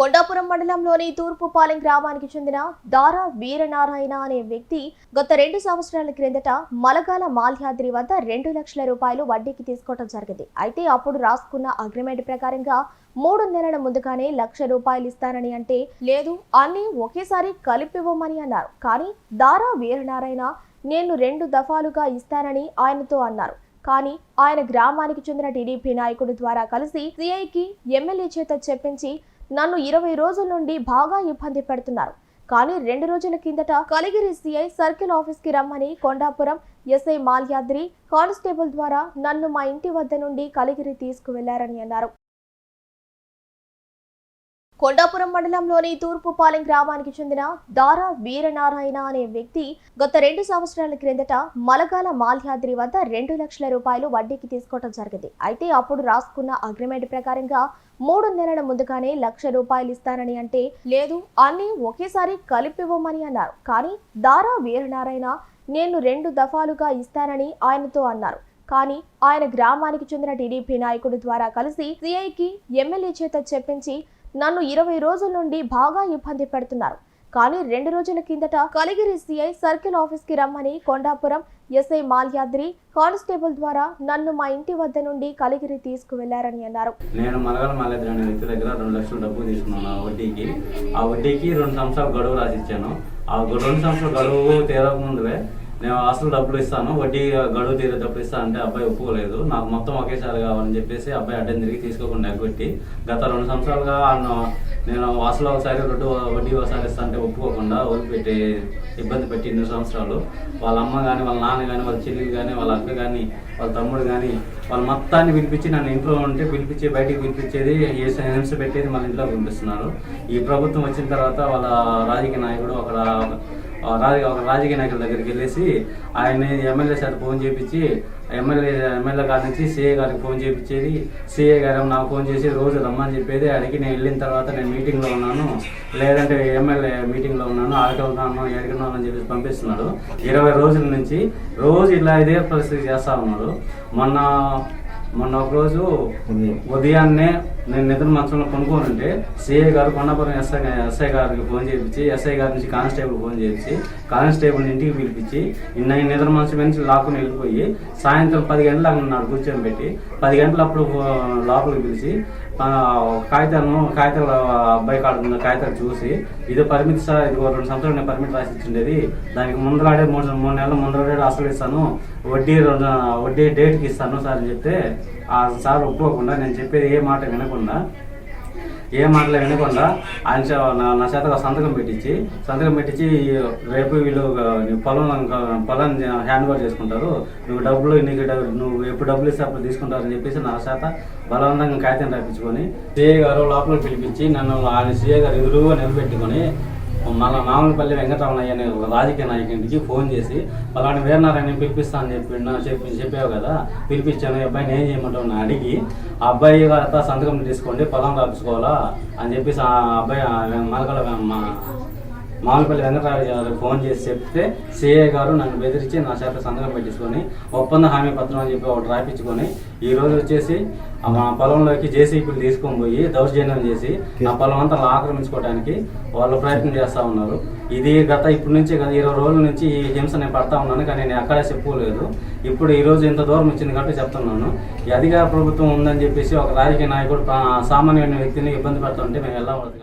కొండాపురం మండలంలోని తూర్పుపాలెం గ్రామానికి చెందిన దారా వీరనారాయణ అనే వ్యక్తి గత రెండు సంవత్సరాల క్రిందట మలగాల మాల్యాద్రి వద్ద రెండు లక్షల రూపాయలు వడ్డీకి తీసుకోవడం జరిగింది. అయితే అప్పుడు రాసుకున్న అగ్రిమెంట్ ప్రకారంగా మూడు నెలల ముందుగానే లక్ష రూపాయలు ఇస్తానని అంటే లేదు అన్ని ఒకేసారి కలిపివ్వమని అన్నారు. కానీ దారా వీరనారాయణ నేను రెండు దఫాలుగా ఇస్తానని ఆయనతో అన్నారు. కానీ ఆయన గ్రామానికి చెందిన టీడీపీ నాయకుడు ద్వారా కలిసి సిఐకి ఎమ్మెల్యే చేత చెప్పించి నన్ను ఇరవై రోజుల నుండి బాగా ఇబ్బంది పెడుతున్నారు. కానీ రెండు రోజుల కిందట కలిగిరి సిఐ సర్కిల్ ఆఫీస్కి రమ్మని కొండాపురం ఎస్ఐ మాల్యాద్రి కానిస్టేబుల్ ద్వారా నన్ను మా ఇంటి వద్ద నుండి కలిగిరి తీసుకువెళ్ళారని అన్నారు. కొండాపురం మండలంలోని తూర్పుపాలెం గ్రామానికి చెందిన దారా వీరనారాయణ అనే వ్యక్తి గత రెండు సంవత్సరాల క్రిందట మలగాల మాల్యాద్రి వద్ద రెండు లక్షల రూపాయలు వడ్డీకి తీసుకోవడం జరిగింది. అయితే అప్పుడు రాసుకున్న అగ్రిమెంట్ ప్రకారంగా మూడు నెలల ముందుగానే లక్ష రూపాయలు ఇస్తానని అంటే లేదు అన్ని ఒకేసారి కలిపివ్వమని అన్నారు. కానీ దారా వీరనారాయణ నేను రెండు దఫాలుగా ఇస్తానని ఆయనతో అన్నారు. కానీ ఆయన గ్రామానికి చెందిన టీడీపీ నాయకుడి ద్వారా కలిసి సిఐకి ఎమ్మెల్యే చేత చెప్పించి నన్ను ఇరవై రోజుల నుండి బాగా ఇబ్బంది పెడుతున్నారు. కానీ రెండు రోజుల కిందట కలిగిరి సిఐ సర్కిల్ ఆఫీస్కి రమ్మని కొండాపురం ఎస్ఐ మాల్యాద్రి కానిస్టేబుల్ ద్వారా నన్ను మా ఇంటి వద్ద నుండి కలిగిరి తీసుకువెళ్ళారని అన్నారు. నేను మలగల మాల్యాద్రి అనే వ్యక్తి దగ్గర రెండు లక్షలు డబ్బు తీసుకున్నాను ఆ వడ్డీకి. ఆ వడ్డీకి రెండు సంవత్సరాలు గడువు రాసిచ్చాను. ఆ రెండు సంవత్సరాల గడువు తీరక ముందువే నేను అసలు డబ్బులు ఇస్తాను వడ్డీ గడువు తీరే డబ్బులు ఇస్తాను అంటే అబ్బాయి ఒప్పుకోలేదు. నాకు మొత్తం ఒకేసారి కావాలని చెప్పేసి అబ్బాయి అడ్డం తిరిగి తీసుకోకుండా ఎగ్గొట్టి గత రెండు సంవత్సరాలుగా ఆయన నేను అసలు ఒకసారి రెండు వడ్డీ ఒకసారి ఇస్తా అంటే ఒప్పుకోకుండా వదిలిపెట్టి ఇబ్బంది పెట్టి ఇన్ని సంవత్సరాలు. వాళ్ళ అమ్మ కానీ వాళ్ళ నాన్న కానీ వాళ్ళ చెల్లి కానీ వాళ్ళ అక్క కానీ వాళ్ళ తమ్ముడు కానీ వాళ్ళ మొత్తాన్ని పిలిపించి నన్ను ఇంట్లో ఉంటే పిలిపించి బయటికి పిలిపించేది ఏ హింస పెట్టేది మన ఇంట్లో పంపిస్తున్నారు. ఈ ప్రభుత్వం వచ్చిన తర్వాత వాళ్ళ రాజకీయ నాయకుడు అక్కడ ఒక రాజకీయ నాయకుల దగ్గరికి వెళ్ళేసి ఆయన ఎమ్మెల్యే సార్ ఫోన్ చేపించి ఎమ్మెల్యే ఎమ్మెల్యే గారి నుంచి సీఏ గారికి ఫోన్ చేపించేది. సీఏ గారు నాకు ఫోన్ చేసి రోజు రమ్మని చెప్పేది. అడిగి నేను వెళ్ళిన తర్వాత నేను మీటింగ్లో ఉన్నాను. లేదంటే ఎమ్మెల్యే మీటింగ్లో ఉన్నాను. ఆడికి ఉన్నాను ఎక్కడికి ఉన్నాను అని చెప్పేసి పంపిస్తున్నాడు. ఇరవై రోజుల నుంచి రోజు ఇలా ఇదే పరిస్థితి చేస్తా ఉన్నాడు. మొన్న మొన్న ఒక రోజు ఉదయాన్నే నేను నిద్ర మంచంలో కొనుక్కోనంటే ఉంటే సిఐ గారు కొండాపురం ఎస్ఐ ఎస్ఐ గారికి ఫోన్ చేయించి ఎస్ఐ గారి నుంచి కానిస్టేబుల్ ఫోన్ చేయించి కానిస్టేబుల్ ఇంటికి పిలిపించి నేను నిద్ర మంచం నుంచి లాక్కుని వెళ్ళిపోయి సాయంత్రం పది గంటలకు నాకు కూర్చొని పెట్టి పది గంటల అప్పుడు లోపలికి పిలిచి కాగితాలను కాగితాలు అబ్బాయి కాడ ఉన్న కాగితాలు చూసి ఇది పరిమితి సార్ ఇది రెండు సంవత్సరాలు నేను పరిమితి రాసి ఇచ్చిండేది దానికి ముందరాడే మూడు మూడు నెలల ముందరాడే అసలు ఇస్తాను వడ్డీ రెండు వడ్డీ డేట్కి ఇస్తాను సార్ అని చెప్తే ఆ సార్ ఒప్పుకోకుండా నేను చెప్పేది ఏ మాట వినకుండా ఏ మాటలు వినకుండా ఆయన చే- నా- నా చేత ఒక సంతకం పెట్టించి సంతకం పెట్టించి రేపు వీళ్ళు పొలం పొలం హ్యాండ్ ఓవర్ చేసుకుంటారు. నువ్వు డబ్బులు నీకు నువ్వు ఎప్పుడు డబ్బులు ఇస్తే అప్పుడు తీసుకుంటారు అని చెప్పేసి నా చేత బలవంతంగా కాగితం రాపించుకొని సిఏ గారు లోపల పిలిపించి నన్ను ఆయన సిఏ గారు ఎదురుగా నిలబెట్టుకొని మళ్ళా మామూలుపల్లి వెంకటరమణయ్య అనే ఒక రాజకీయ నాయకుడికి ఫోన్ చేసి పలానా వీరనారాయణ పిలిపిస్తా అని చెప్పి చెప్పి చెప్పావు కదా పిలిపించాను ఈ అబ్బాయిని ఏం చేయమంటావు? అని అడిగి ఆ అబ్బాయి సంతకం తీసుకోండి పొలం రాపించుకోవాలా? అని చెప్పేసి ఆ అబ్బాయి మలకల మామిడిపల్లి మామూలుపల్లి వెంకటరావు గారు ఫోన్ చేసి చెప్తే సిఏ గారు నన్ను బెదిరించి నా చేత సంతకం పెట్టించుకొని ఒప్పంద హామీ పత్రం అని చెప్పి ఒకటి రాయించుకొని ఈ రోజు వచ్చేసి మా పొలంలోకి జేసీపీలు తీసుకొని పోయి దౌర్జన్యం చేసి నా పొలం అంతా ఆక్రమించుకోవడానికి వాళ్ళు ప్రయత్నం చేస్తూ ఉన్నారు. ఇది గత ఇప్పటి నుంచి గత ఇరవై రోజుల నుంచి ఈ హింస నేను పడతా ఉన్నాను కానీ నేను ఎక్కడా చెప్పుకోలేదు. ఇప్పుడు ఈ రోజు ఇంత దూరం వచ్చింది కాబట్టి చెప్తున్నాను. అధికార ప్రభుత్వం ఉందని చెప్పేసి ఒక రాజకీయ నాయకుడు పా- సామాన్యమైన వ్యక్తిని ఇబ్బంది పెడుతుంటే మేము ఎలా ఉండదు